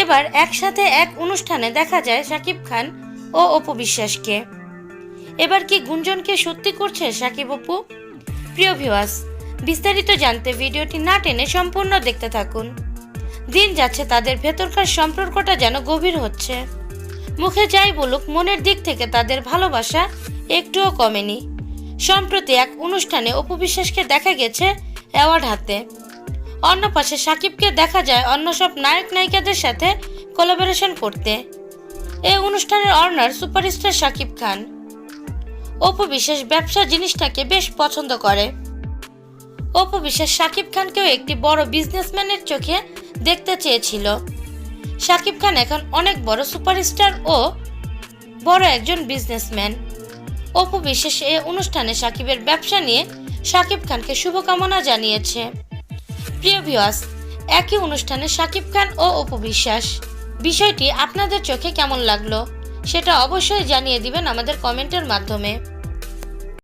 এবার একসাথে এক অনুষ্ঠানে দেখা যায় শাকিব খান ও অপু বিশ্বাসকে। এবার কি গুঞ্জনকে সত্যি করছে শাকিব অপু? প্রিয় ভিউয়ার্স, বিস্তারিত জানতে ভিডিওটি না টেনে সম্পূর্ণ দেখতে থাকুন। দিন যাচ্ছে তাদের ভেতরকার সম্পর্কটা যেন গভীর হচ্ছে। মুখে যাই বলুক, মনের দিক থেকে তাদের ভালোবাসা একটুও কমেনি। সম্প্রতি এক অনুষ্ঠানে অপু বিশ্বাসকে দেখা গেছে অ্যাওয়ার্ড হাতে। অন্য পাশে সাকিবকে দেখা যায় অন্য সব নায়ক নায়িকাদের সাথে কোলাবোরেশন করতে। এই অনুষ্ঠানের অর্নার সুপারস্টার সাকিব খান। অপু বিশ্বাস ব্যবসা জিনিসটাকে বেশ পছন্দ করে। অপু বিশ্বাস সাকিব খানকেও একটি বড় বিজনেসম্যানের চোখে দেখতে চেয়েছিল। সাকিব খান এখন অনেক বড় সুপারস্টার ও বড় একজন বিজনেসম্যান অপু বিশ্বাস এই অনুষ্ঠানে সাকিবের ব্যবসা নিয়ে সাকিব খানকে শুভকামনা জানিয়েছে। প্রিয় ভিওয়াস একই অনুষ্ঠানে সাকিব খান ও অপু বিশ্বাস। বিষয়টি আপনাদের চোখে কেমন লাগল সেটা অবশ্যই জানিয়ে দিবেন আমাদের কমেন্টের মাধ্যমে।